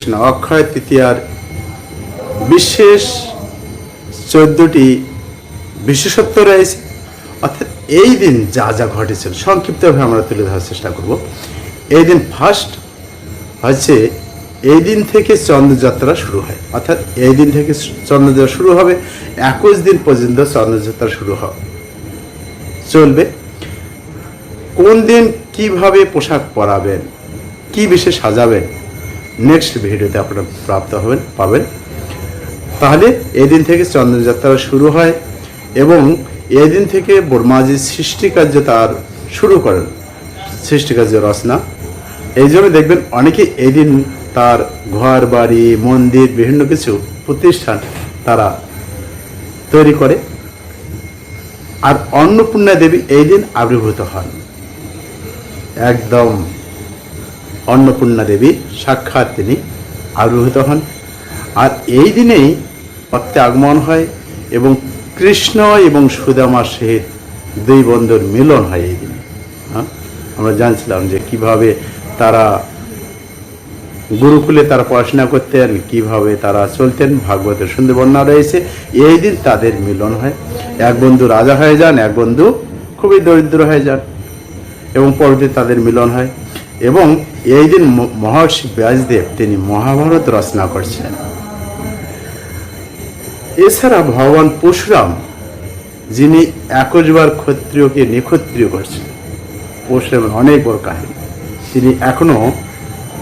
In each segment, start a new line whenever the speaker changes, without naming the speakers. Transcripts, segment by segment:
অক্ষয় তৃতীয়ার বিশেষ চোদ্দটি বিশেষত্ব রয়েছে। অর্থাৎ এই দিন যা যা ঘটেছিল, সংক্ষিপ্তভাবে আমরা তুলে ধরার চেষ্টা করব। এই দিন ফার্স্ট হচ্ছে এই দিন থেকে চন্দ্রযাত্রা শুরু হয়। অর্থাৎ এই দিন থেকে চন্দ্রযাত্রা শুরু হবে, একুশ দিন পর্যন্ত চন্দ্রযাত্রা শুরু হবে চলবে। কোন দিন কীভাবে পোশাক পরাবেন, কি বিশেষ সাজাবেন নেক্সট ভিডিওতে আপনারা প্রাপ্ত হবেন, পাবেন। তাহলে এই দিন থেকে চন্দ্রযাত্রা শুরু হয় এবং এই দিন থেকে বর্মাজি সৃষ্টিকার্য তার শুরু করেন, সৃষ্টিকার্য রচনা। এই জন্য দেখবেন অনেকে এই দিন তার ঘর, বাড়ি, মন্দির, বিভিন্ন কিছু প্রতিষ্ঠান তারা তৈরি করে। আর অন্নপূর্ণা দেবী এই দিন আবির্ভূত হন। একদম অন্নপূর্ণা দেবী সাক্ষাৎ তিনি আবির্ভূত হন। আর এই দিনেই অর্থে আগমন হয় এবং কৃষ্ণ এবং সুদামার সহিত দুই বন্ধুর মিলন হয় এই দিনে। হ্যাঁ আমরা জানছিলাম যে কীভাবে তারা গুরুকুলে তারা পড়াশোনা করতেন, কীভাবে তারা চলতেন ভাগবতের সুন্দর রয়েছে। এই দিন তাদের মিলন হয়। এক বন্ধু রাজা হয়ে যান, এক বন্ধু খুবই দরিদ্র হয়ে যান এবং পরবর্তী তাদের মিলন হয়। এবং এই দিন মহর্ষি ব্যাসদেব তিনি মহাভারত রচনা করছেন। এছাড়া ভগবান পরশুরাম, যিনি একশবার ক্ষত্রিয়কে নিক্ষত্রিয় করছেন, পরশুরামের অনেক বড় কাহিনী। তিনি এখনও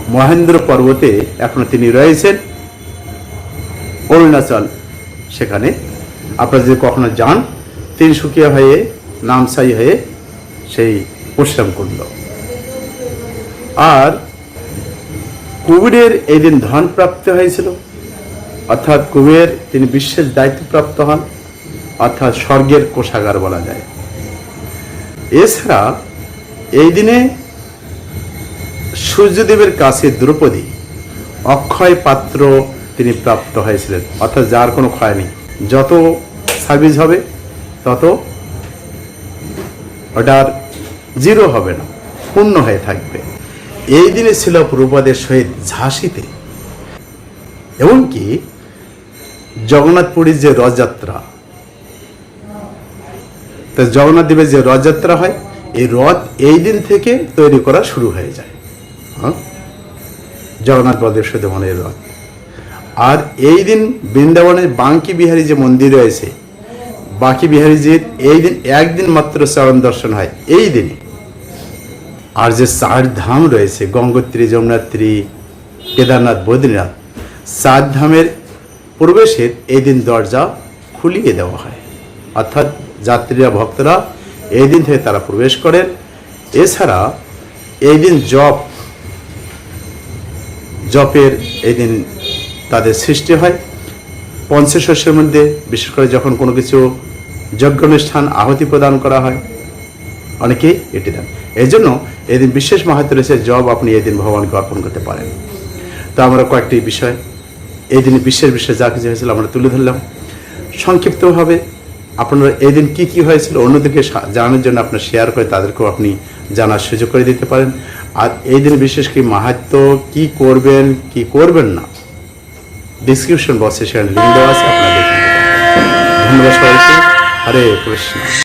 মহেন্দ্র পর্বতে এখনও তিনি রয়েছেন। অরুণাচল, সেখানে আপনারা যদি কখনো যান তিনসুকিয়া হয়ে, নামসাই হয়ে সেই পরিশ্রম করল আর কুবেরের এই দিন ধন প্রাপ্ত হয়েছিল। অর্থাৎ কুবের তিনি বিশেষ দায়িত্বপ্রাপ্ত হন, অর্থাৎ স্বর্গের কোষাগার বলা যায়। এছাড়া এই দিনে সূর্যদেবের কাছে দ্রৌপদী অক্ষয় পাত্র তিনি প্রাপ্ত হয়েছিলেন, অর্থাৎ যার কোনো ক্ষয় নেই। যত সার্ভিস হবে, তত ওটার জিরো হবে না, পূর্ণ হয়ে থাকবে। এই দিনে ছিল প্রভুপাদের সহিত ঝাঁসিতে। এমনকি জগন্নাথপুরীর যে রথযাত্রা, তো জগন্নাথ দেবের যে রথযাত্রা হয়, এই রথ এই দিন থেকে তৈরি করা শুরু হয়ে যায়। হ্যাঁ? জগন্নাথ বলদেব সুদেবনের রথ। আর এই দিন বৃন্দাবনের বাঙ্কি বিহারী যে মন্দির রয়েছে, বাকি বিহারীজির এই দিন, একদিন মাত্র চরণ দর্শন হয়, এই দিনে। আর যে চার ধাম রয়েছে, গঙ্গোত্রী, যমুনাত্রী, কেদারনাথ, বদ্রীনাথ চার ধামের প্রবেশের এই দিন দরজা খুলিয়ে দেওয়া হয়। অর্থাৎ যাত্রীরা, ভক্তরা এই দিন থেকে তারা প্রবেশ করেন। এছাড়া এই দিন জপ, জপের এই দিন তাদের সৃষ্টি হয়। পঞ্চশস্যের মধ্যে, বিশেষ করে যখন কোনো কিছু যজ্ঞ অনুষ্ঠান আহুতি প্রদান করা হয় অনেকেই এটি দেন। এই জন্য এদিন বিশেষ মাহাত্ম রয়েছে, জব আপনি এদিন ভগবানকে অর্পণ করতে পারেন। তো আমরা কয়েকটি বিষয় এই দিনে বিশ্বের বিশেষ যা কিছু হয়েছিল আমরা তুলে ধরলাম। সংক্ষিপ্তভাবে আপনারা এই দিন কী কী হয়েছিল অন্যদেরকে সা- জানানোর জন্য আপনার শেয়ার করে তাদেরকেও আপনি জানার সুযোগ করে দিতে পারেন। আর এই দিন বিশেষ কি মাহাত্ম কি করবেন কি করবেন না? ডিসক্রিপশন বক্সে সেখানে লিঙ্ক দেওয়া আছে পারেন। ধন্যবাদ সবাইকে। হরে কৃষ্ণ।